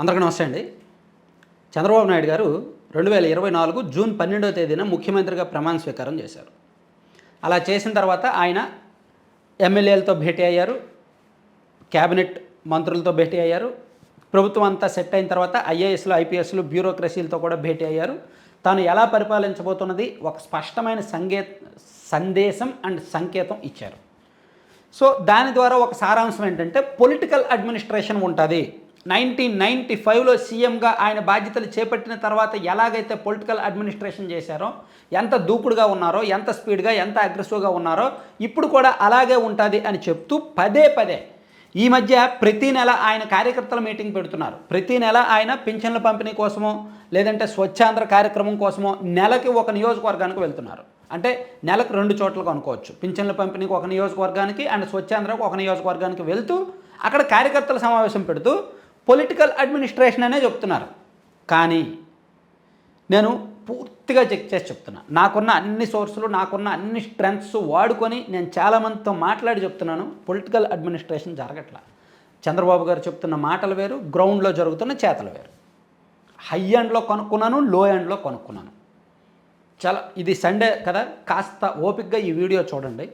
అందరికీ నమస్తే అండి. చంద్రబాబు నాయుడు గారు రెండు వేల ఇరవై నాలుగు జూన్ పన్నెండవ తేదీన ముఖ్యమంత్రిగా ప్రమాణ స్వీకారం చేశారు. అలా చేసిన తర్వాత ఆయన ఎమ్మెల్యేలతో భేటీ అయ్యారు క్యాబినెట్ మంత్రులతో భేటీ అయ్యారు ప్రభుత్వం అంతా సెట్ అయిన తర్వాత ఐఏఎస్లు ఐపీఎస్లు బ్యూరోక్రసీలతో కూడా భేటీ అయ్యారు. తాను ఎలా పరిపాలించబోతున్నది ఒక స్పష్టమైన సంగే సందేశం అండ్ సంకేతం ఇచ్చారు. సో దాని ద్వారా ఒక సారాంశం ఏంటంటే పొలిటికల్ అడ్మినిస్ట్రేషన్ ఉంటుంది. నైన్టీన్ నైంటీ ఫైవ్లో సీఎంగా ఆయన బాధ్యతలు చేపట్టిన తర్వాత ఎలాగైతే పొలిటికల్ అడ్మినిస్ట్రేషన్ చేశారో ఎంత దూకుడుగా ఉన్నారో ఎంత స్పీడ్గా ఎంత అగ్రెసివ్గా ఉన్నారో ఇప్పుడు కూడా అలాగే ఉంటుంది అని చెప్తూ పదే పదే ఈ మధ్య ప్రతి నెల ఆయన కార్యకర్తల మీటింగ్ పెడుతున్నారు. ప్రతి నెల ఆయన పింఛన్ల పంపిణీ కోసమో లేదంటే స్వచ్ఛాంధ్ర కార్యక్రమం కోసమో నెలకి ఒక నియోజకవర్గానికి వెళ్తున్నారు. అంటే నెలకు రెండు చోట్లకు అనుకోవచ్చు పింఛన్ల పంపిణీకి ఒక నియోజకవర్గానికి అండ్ స్వచ్ఛాంధ్రకు ఒక నియోజకవర్గానికి వెళ్తూ అక్కడ కార్యకర్తల సమావేశం పెడుతూ పొలిటికల్ అడ్మినిస్ట్రేషన్ అనే చెప్తున్నారు. కానీ నేను పూర్తిగా చెక్ చేసి చెప్తున్నా. నాకున్న అన్ని సోర్సులు నాకున్న అన్ని స్ట్రెంగ్స్ వాడుకొని నేను చాలామందితో మాట్లాడి చెప్తున్నాను. Political administration జరగట్లా. చంద్రబాబు గారు చెప్తున్న మాటలు వేరు గ్రౌండ్లో జరుగుతున్న చేతలు వేరు. హై ఎండ్లో కొనుక్కున్నాను లో ఎండ్లో కొనుక్కున్నాను. చాలా ఇది సండే కదా కాస్త ఓపిక్గా ఈ వీడియో చూడండి.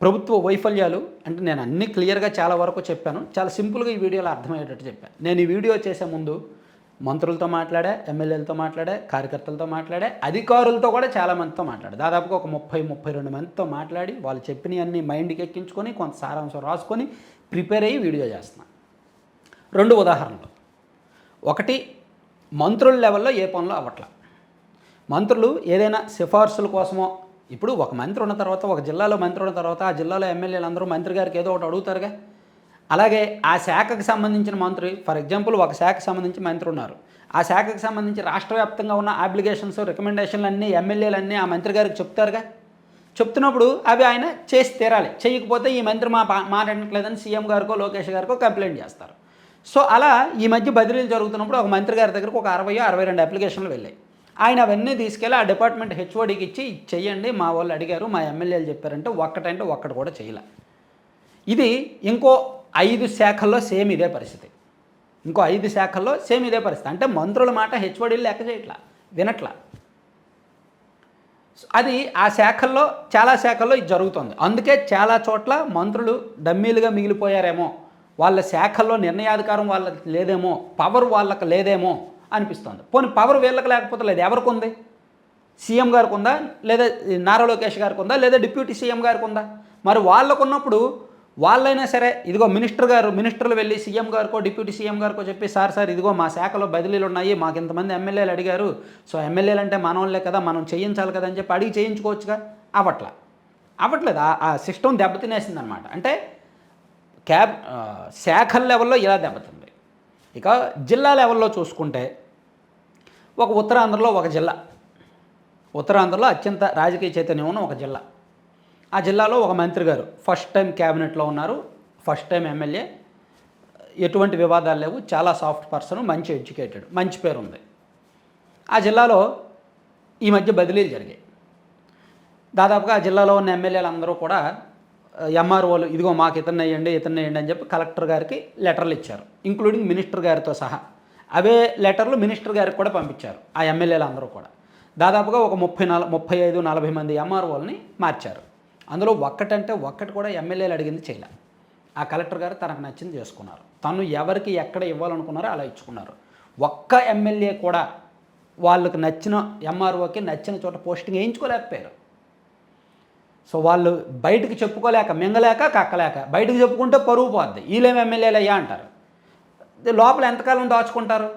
ప్రభుత్వ వైఫల్యాలు అంటే నేను అన్ని క్లియర్గా చాలా వరకు చెప్పాను. చాలా సింపుల్గా ఈ వీడియోలో అర్థమయ్యేటట్టు చెప్పాను. నేను ఈ వీడియో చేసే ముందు మంత్రులతో మాట్లాడా ఎమ్మెల్యేలతో మాట్లాడా కార్యకర్తలతో మాట్లాడా అధికారులతో కూడా చాలా మందితో మాట్లాడా. దాదాపుగా ఒక ముప్పై ముప్పై రెండు మందితో మాట్లాడి వాళ్ళు చెప్పినవన్నీ మైండ్కి ఎక్కించుకొని కొంత సారాంశం రాసుకొని ప్రిపేర్ అయ్యి వీడియో చేస్తున్నాను రెండు ఉదాహరణలు. ఒకటి మంత్రుల లెవెల్లో ఏ పనులు అవ్వట్లా. మంత్రులు ఏదైనా సిఫార్సుల కోసమో ఇప్పుడు ఒక మంత్రి ఉన్న తర్వాత ఒక జిల్లాలో మంత్రి ఉన్న తర్వాత ఆ జిల్లాలో ఎమ్మెల్యేలు అందరూ మంత్రి గారికి ఏదో ఒకటి అడుగుతారుగా. అలాగే ఆ శాఖకు సంబంధించిన మంత్రి ఫర్ ఎగ్జాంపుల్ ఒక శాఖకు సంబంధించి మంత్రి ఉన్నారు. ఆ శాఖకు సంబంధించి రాష్ట్ర వ్యాప్తంగా ఉన్న అప్లికేషన్స్ రికమెండేషన్లు అన్నీ ఎమ్మెల్యేలన్నీ ఆ మంత్రి గారికి చెప్తారుగా. చెప్తున్నప్పుడు అవి ఆయన చేసి తీరాలి. చేయకపోతే ఈ మంత్రి మా మాట్లాడట్లేదని సీఎం గారికో లోకేష్ గారికో కంప్లైంట్ చేస్తారు. సో అలా ఈ మధ్య బదిలీలు జరుగుతున్నప్పుడు ఒక మంత్రి గారి దగ్గరకు ఒక అరవై అరవై రెండు అప్లికేషన్లు వెళ్ళాయి. ఆయన అవన్నీ తీసుకెళ్ళి ఆ డిపార్ట్మెంట్ హెచ్ఓడికి ఇచ్చి చెయ్యండి మా వాళ్ళు అడిగారు మా ఎమ్మెల్యేలు చెప్పారంటే ఒక్కటంటే ఒక్కటి కూడా చేయలే ఇది ఇంకో ఐదు శాఖల్లో సేమ్ ఇదే పరిస్థితి. ఇంకో ఐదు శాఖల్లో సేమ్ ఇదే పరిస్థితి. అంటే మంత్రుల మాట హెచ్ఓడీలు లెక్క చేయట్లా వినట్లా. అది ఆ శాఖల్లో చాలా శాఖల్లో ఇది జరుగుతుంది. అందుకే చాలా చోట్ల మంత్రులు డమ్మీలుగా మిగిలిపోయారేమో. వాళ్ళ శాఖల్లో నిర్ణయాధికారం వాళ్ళకి లేదేమో పవర్ వాళ్ళకి లేదేమో. అనిపిస్తుంది. పోనీ పవర్ వీళ్ళకి లేకపోతే లేదు. ఎవరికి ఉంది? సీఎం గారికి ఉందా? లేదా నారా లోకేష్ గారికి ఉందా? లేదా డిప్యూటీ సీఎం గారికి ఉందా? మరి వాళ్ళకు ఉన్నప్పుడు వాళ్ళైనా సరే ఇదిగో మినిస్టర్ గారు మినిస్టర్లు వెళ్ళి సీఎం గారికో డిప్యూటీ సీఎం గారికో చెప్పి సార్ సార్ ఇదిగో మా శాఖలో బదిలీలు ఉన్నాయి. మాకు ఇంతమంది ఎమ్మెల్యేలు అడిగారు. సో ఎమ్మెల్యేలు అంటే మనోళ్ళే కదా మనం చేయించాలి కదా అని చెప్పి అడిగి చేయించుకోవచ్చుగా? అవట్లా అవ్వట్లేదు? ఆ- ఆ సిస్టమ్ దెబ్బతినేసింది అనమాట అంటే క్యాబ్ శాఖ శాఖల లెవెల్లో ఇలా దెబ్బతింది. ఇక జిల్లా లెవెల్లో చూసుకుంటే ఒక ఉత్తరాంధ్రలో ఒక జిల్లా. ఉత్తరాంధ్రలో అత్యంత రాజకీయ చైతన్యం ఉన్న ఒక జిల్లా. ఆ జిల్లాలో ఒక మంత్రి గారు. ఫస్ట్ టైం క్యాబినెట్లో ఉన్నారు. First time MLA. ఎటువంటి వివాదాలు లేవు. చాలా సాఫ్ట్ పర్సన్ మంచి ఎడ్యుకేటెడ్ మంచి పేరు ఉంది ఆ జిల్లాలో ఈ మధ్య బదిలీలు జరిగాయి. దాదాపుగా ఆ జిల్లాలో ఉన్న ఎమ్మెల్యేలు అందరూ కూడా ఎంఆర్ఓలు ఇదిగో మాకు ఇతన్ని వేయండి వేయండి అని చెప్పి కలెక్టర్ గారికి లెటర్లు ఇచ్చారు ఇంక్లూడింగ్ మినిస్టర్ గారితో సహా. అవే లెటర్లు మినిస్టర్ గారికి కూడా పంపించారు ఆ ఎమ్మెల్యేలు అందరూ కూడా. దాదాపుగా ఒక ముప్పై నాలుగు ముప్పై ఐదు నలభై మంది ఎంఆర్ఓల్ని మార్చారు. అందులో ఒక్కటంటే ఒక్కటి కూడా ఎమ్మెల్యేలు అడిగింది చేయలే. ఆ కలెక్టర్ గారు తనకు నచ్చింది చేసుకున్నారు. తను ఎవరికి ఎక్కడ ఇవ్వాలనుకున్నారో అలా ఇచ్చుకున్నారు. ఒక్క ఎమ్మెల్యే కూడా వాళ్ళకి నచ్చిన ఎంఆర్ఓకి నచ్చిన చోట పోస్టింగ్ వేయించుకోలేకపోయారు. సో వాళ్ళు బయటకు చెప్పుకోలేక మింగలేక కక్కలేక బయటకు చెప్పుకుంటే పరువు పోద్ది. వీళ్ళేమి ఎమ్మెల్యేలు అయ్యా అంటారు. లోపల ఎంతకాలం దాచుకుంటారు?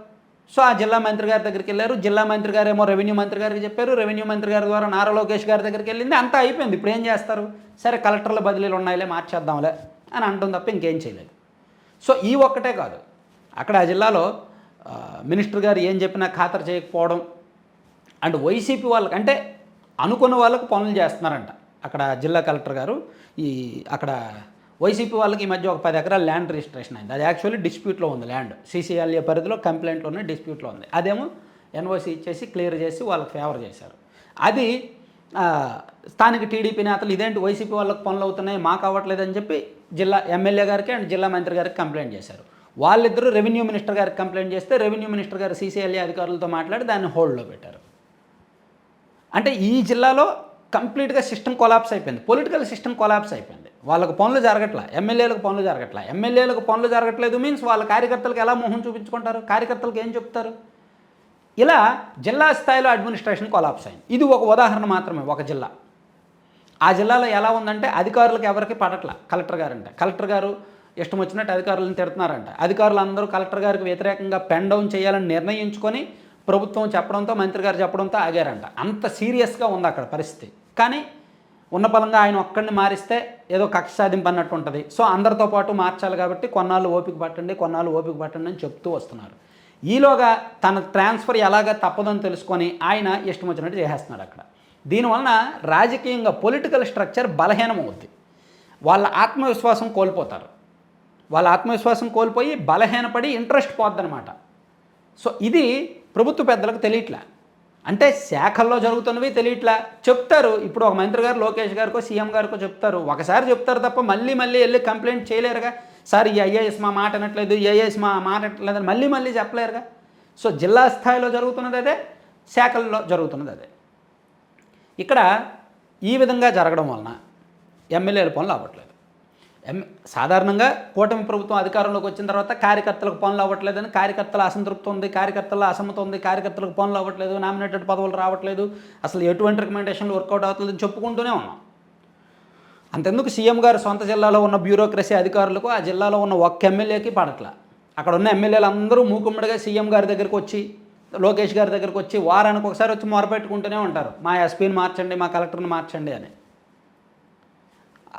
సో ఆ జిల్లా మంత్రి గారి దగ్గరికి వెళ్ళారు. జిల్లా మంత్రి గారు ఏమో రెవెన్యూ మంత్రి గారికి చెప్పారు. రెవెన్యూ మంత్రి గారి ద్వారా నారా లోకేష్ గారి దగ్గరికి వెళ్ళింది. అంతా అయిపోయింది. ఇప్పుడు ఏం చేస్తారు? సరే కలెక్టర్ల బదిలీలు ఉన్నాయిలే మార్చేద్దాంలే అని అంటుంది తప్ప ఇంకేం చేయలేదు. సో ఈ ఒక్కటే కాదు. అక్కడ ఆ జిల్లాలో మినిస్టర్ గారు ఏం చెప్పినా ఖాతరు చేయకపోవడం అండ్ వైసీపీ వాళ్ళకి అంటే అనుకున్న వాళ్ళకు పనులు చేస్తున్నారంట. అక్కడ జిల్లా కలెక్టర్ గారు ఈ అక్కడ వైసీపీ వాళ్ళకి ఈ మధ్య ఒక పది ఎకరాల ల్యాండ్ రిజిస్ట్రేషన్ అయింది. అది యాక్చువల్లీ డిస్ప్యూట్లో ఉంది ల్యాండ్. సీసీఎల్ఏ పరిధిలో కంప్లైంట్లో ఉన్న డిస్ప్యూట్లో ఉంది. అదేమో ఎన్ఓసి ఇచ్చేసి క్లియర్ చేసి వాళ్ళకి ఫేవర్ చేశారు. అది స్థానిక టీడీపీ నేతలు ఇదేంటి వైసీపీ వాళ్ళకి పనులు అవుతున్నాయి మాకు అవ్వట్లేదని చెప్పి జిల్లా ఎమ్మెల్యే గారికి అండ్ జిల్లా మంత్రి గారికి కంప్లైంట్ చేశారు. వాళ్ళిద్దరూ రెవెన్యూ మినిస్టర్ గారికి కంప్లైంట్ చేస్తే రెవెన్యూ మినిస్టర్ గారు సీసీఎల్ఏ అధికారులతో మాట్లాడి దాన్ని హోల్డ్లో పెట్టారు. అంటే ఈ జిల్లాలో కంప్లీట్గా సిస్టమ్ కొలాప్స్ అయిపోయింది. పొలిటికల్ సిస్టమ్ కొలాప్స్ అయిపోయింది. వాళ్ళకు పనులు జరగట్లా. ఎమ్మెల్యేలకు పనులు జరగట్లా. ఎమ్మెల్యేలకు పనులు జరగట్లేదు మీన్స్ వాళ్ళ కార్యకర్తలకు ఎలా మొహం చూపించుకుంటారు? కార్యకర్తలకు ఏం చెప్తారు? ఇలా జిల్లా స్థాయిలో అడ్మినిస్ట్రేషన్ కొలాప్స్ అయింది. ఇది ఒక ఉదాహరణ మాత్రమే ఒక జిల్లా. ఆ జిల్లాలో ఎలా ఉందంటే అధికారులకు ఎవరికి పడట్ల? కలెక్టర్ గారు అంటే కలెక్టర్ గారు ఇష్టం వచ్చినట్టు అధికారులను తిడుతున్నారంట. అధికారులు అందరూ కలెక్టర్ గారికి వ్యతిరేకంగా పెన్ డౌన్ చేయాలని నిర్ణయించుకొని ప్రభుత్వం చెప్పడంతో మంత్రి గారు చెప్పడంతో ఆగారంట. అంత సీరియస్గా ఉంది అక్కడ పరిస్థితి. కానీ ఉన్న బలంగా ఆయన ఒక్కడిని మారిస్తే ఏదో కక్ష సాధింపు అన్నట్టు ఉంటుంది. సో అందరితో పాటు మార్చాలి కాబట్టి కొన్నాళ్ళు ఓపిక పట్టండి కొన్నాళ్ళు ఓపిక పట్టండి అని చెప్తూ వస్తున్నారు. ఈలోగా తన ట్రాన్స్ఫర్ ఎలాగ తప్పదని తెలుసుకొని ఆయన ఇష్టం వచ్చినట్టు చేసేస్తున్నాడు అక్కడ. దీనివలన రాజకీయంగా పొలిటికల్ స్ట్రక్చర్ బలహీనం అవుద్ది వాళ్ళ ఆత్మవిశ్వాసం కోల్పోతారు. వాళ్ళ ఆత్మవిశ్వాసం కోల్పోయి బలహీనపడి ఇంట్రెస్ట్ పోద్దనమాట సో ఇది ప్రభుత్వ పెద్దలకు తెలియట్లే. అంటే శాఖల్లో జరుగుతున్నవి తెలియట్లా. చెప్తారు. ఇప్పుడు ఒక మంత్రి గారు లోకేష్ గారికో సీఎం గారికో చెప్తారు. ఒకసారి చెప్తారు తప్ప మళ్ళీ మళ్ళీ వెళ్ళి కంప్లైంట్ చేయలేరుగా. సార్ ఈ ఐఏఎస్ మా మాట అనట్లేదు ఈ ఐఏఎస్ మా మాట అనట్లేదు మళ్ళీ మళ్ళీ చెప్పలేరుగా. సో జిల్లా స్థాయిలో జరుగుతున్నది అదే శాఖల్లో జరుగుతున్నది అదే. ఇక్కడ ఈ విధంగా జరగడం వలన ఎమ్మెల్యేల పనులు అవ్వట్లేదు. సాధారణంగా కూటమి ప్రభుత్వం అధికారంలోకి వచ్చిన తర్వాత కార్యకర్తలకు పనులు అవ్వట్లేదని కార్యకర్తల అసంతృప్తి ఉంది కార్యకర్తల అసమ్మత ఉంది కార్యకర్తలకు పనులు అవ్వట్లేదు నామినేటెడ్ పదవులు రావట్లేదు. అసలు ఎటువంటి రికమెండేషన్లు వర్కౌట్ అవుతుందని చెప్పుకుంటూనే ఉన్నాం. అంతెందుకు సీఎం గారు సొంత జిల్లాలో ఉన్న బ్యూరోక్రసీ అధికారులకు ఆ జిల్లాలో ఉన్న ఒక్క ఎమ్మెల్యేకి పడట్లా. అక్కడ ఉన్న ఎమ్మెల్యేలు అందరూ మూకుమ్మడిగా సీఎం గారి దగ్గరికి వచ్చి లోకేష్ గారి దగ్గరికి వచ్చి వారానికి ఒకసారి వచ్చి మొరపెట్టుకుంటూనే ఉంటారు. మా ఎస్పీని మార్చండి మా కలెక్టర్ని మార్చండి అని.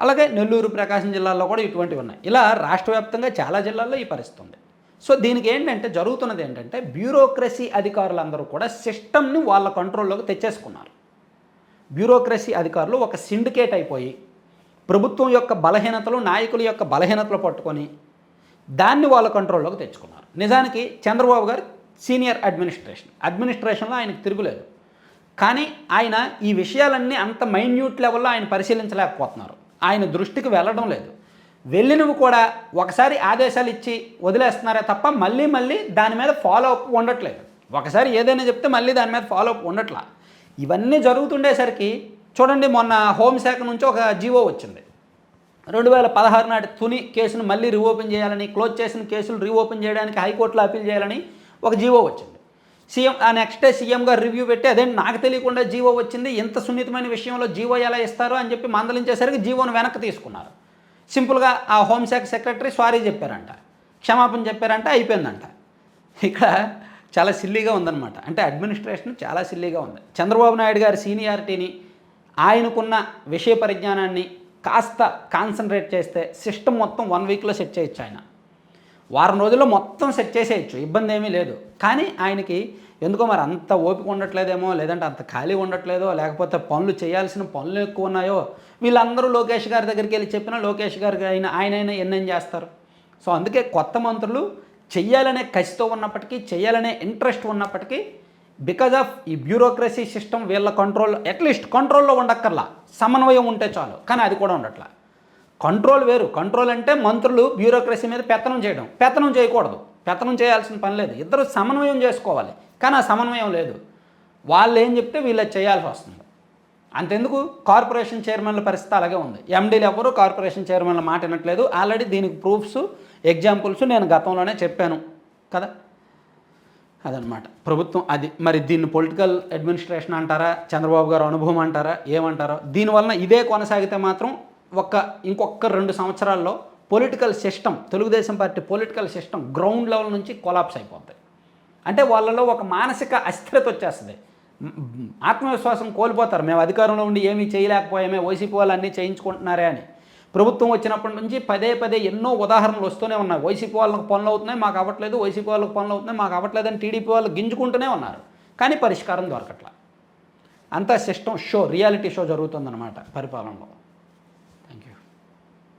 అలాగే నెల్లూరు ప్రకాశం జిల్లాల్లో కూడా ఇటువంటివి ఉన్నాయి. ఇలా రాష్ట్ర వ్యాప్తంగా చాలా జిల్లాల్లో ఈ పరిస్థితి ఉంది. సో దీనికి ఏంటంటే జరుగుతున్నది ఏంటంటే బ్యూరోక్రసీ అధికారులందరూ కూడా సిస్టమ్ని వాళ్ళ కంట్రోల్లోకి తెచ్చేసుకున్నారు. బ్యూరోక్రసీ అధికారులు ఒక సిండికేట్ అయిపోయి ప్రభుత్వం యొక్క బలహీనతలు నాయకుల యొక్క బలహీనతలు పట్టుకొని దాన్ని వాళ్ళ కంట్రోల్లోకి తెచ్చుకున్నారు. నిజానికి చంద్రబాబు గారు సీనియర్ అడ్మినిస్ట్రేషన్. అడ్మినిస్ట్రేషన్లో ఆయనకు తిరుగులేదు. కానీ ఆయన ఈ విషయాలన్నీ అంత మైన్యూట్ లెవెల్లో ఆయన పరిశీలించలేకపోతున్నారు. ఆయన దృష్టికి వెళ్ళడం లేదు. వెళ్ళినవి కూడా ఒకసారి ఆదేశాలు ఇచ్చి వదిలేస్తున్నారే తప్ప మళ్ళీ మళ్ళీ దాని మీద ఫాలో అప్ ఉండట్లేదు. ఒకసారి ఏదైనా చెప్తే మళ్ళీ దాని మీద ఫాలో అప్ ఉండట్లా. ఇవన్నీ జరుగుతుండేసరికి చూడండి మొన్న హోంశాఖ నుంచి ఒక జీవో వచ్చింది. రెండు వేల పదహారు నాటి తుని కేసును మళ్ళీ రీఓపెన్ చేయాలని క్లోజ్ చేసిన కేసులు రీఓపెన్ చేయడానికి హైకోర్టులో అప్పీల్ చేయాలని ఒక జీవో వచ్చింది. సీఎం ఆ నెక్స్ట్ డే సీఎం గారు రివ్యూ పెట్టి అదే నాకు తెలియకుండా జీవో వచ్చింది ఇంత సున్నితమైన విషయంలో జీవో ఎలా ఇస్తారో అని చెప్పి మందలించేసరికి జీవోను వెనక్కి తీసుకున్నారు. సింపుల్గా ఆ హోంశాఖ సెక్రటరీ సారీ చెప్పారంట. క్షమాపణ చెప్పారంట అయిపోయిందంట. ఇక్కడ చాలా సిల్లీగా ఉందన్నమాట. అంటే అడ్మినిస్ట్రేషన్ చాలా సిల్లీగా ఉంది. చంద్రబాబు నాయుడు గారి సీనియారిటీని ఆయనకున్న విషయ పరిజ్ఞానాన్ని కాస్త కాన్సన్ట్రేట్ చేస్తే సిస్టమ్ మొత్తం వన్ వీక్లో సెట్ చేయొచ్చు ఆయన. వారం రోజుల్లో మొత్తం సెట్ చేసేయచ్చు. ఇబ్బంది ఏమీ లేదు. కానీ ఆయనకి ఎందుకో మరి అంత ఓపిక ఉండట్లేదేమో లేదంటే అంత ఖాళీ ఉండట్లేదో లేకపోతే పనులు చేయాల్సిన పనులు ఎక్కువ ఉన్నాయో వీళ్ళందరూ లోకేష్ గారి దగ్గరికి వెళ్ళి చెప్పినా లోకేష్ గారికి అయినా ఎన్నేం చేస్తారు? సో అందుకే కొత్త మంత్రులు చెయ్యాలనే కసితో ఉన్నప్పటికీ చేయాలనే ఇంట్రెస్ట్ ఉన్నప్పటికీ బికాజ్ ఆఫ్ ఈ బ్యూరోక్రసీ సిస్టమ్ వీళ్ళ కంట్రోల్ అట్లీస్ట్ కంట్రోల్లో ఉండక్కర్లా. సమన్వయం ఉంటే చాలు. కానీ అది కూడా ఉండట్లా. కంట్రోల్ వేరు. కంట్రోల్ అంటే మంత్రులు బ్యూరోక్రసీ మీద పెత్తనం చేయడం. పెత్తనం చేయకూడదు. పెత్తనం చేయాల్సిన పని లేదు. ఇద్దరు సమన్వయం చేసుకోవాలి. కానీ ఆ సమన్వయం లేదు. వాళ్ళు ఏం చెప్తే వీళ్ళు చేయాల్సి వస్తుంది. అంతెందుకు? కార్పొరేషన్ చైర్మన్ల పరిస్థితి అలాగే ఉంది. ఎండీలు ఎవరు కార్పొరేషన్ చైర్మన్ల మాట వినట్లేదు. ఆల్రెడీ దీనికి ప్రూఫ్స్ ఎగ్జాంపుల్స్ నేను గతంలోనే చెప్పాను. కదా? అదనమాట ప్రభుత్వం అది. మరి దీన్ని పొలిటికల్ అడ్మినిస్ట్రేషన్ అంటారా? చంద్రబాబు గారు అనుభవం అంటారా? ఏమంటారో? దీనివలన ఇదే కొనసాగితే మాత్రం ఒక్క ఇంకొక రెండు సంవత్సరాల్లో political system Telugu Desam party political system ground level నుంచి కొలాప్స్ అయిపోతుంది అంటే వాళ్ళలో ఒక మానసిక అస్థిరత వచ్చేస్తుంది. ఆత్మవిశ్వాసం కోల్పోతారు. మేము అధికారంలో ఉండి ఏమీ చేయలేకపోయామే వైసీపీ వాళ్ళు అన్నీ చేయించుకుంటున్నారే అని. ప్రభుత్వం వచ్చినప్పటి నుంచి పదే పదే ఎన్నో ఉదాహరణలు వస్తూనే ఉన్నాయి. వైసీపీ వాళ్ళకి పనులు అవుతున్నాయి మాకు అవ్వట్లేదు. వైసీపీ వాళ్ళకి పనులు అవుతున్నాయి మాకు అవ్వట్లేదు అని టీడీపీ వాళ్ళు గింజుకుంటూనే ఉన్నారు. కానీ పరిష్కారం దొరకట్లా. అంతా సిస్టమ్ షో రియాలిటీ షో జరుగుతుందన్నమాట పరిపాలనలో.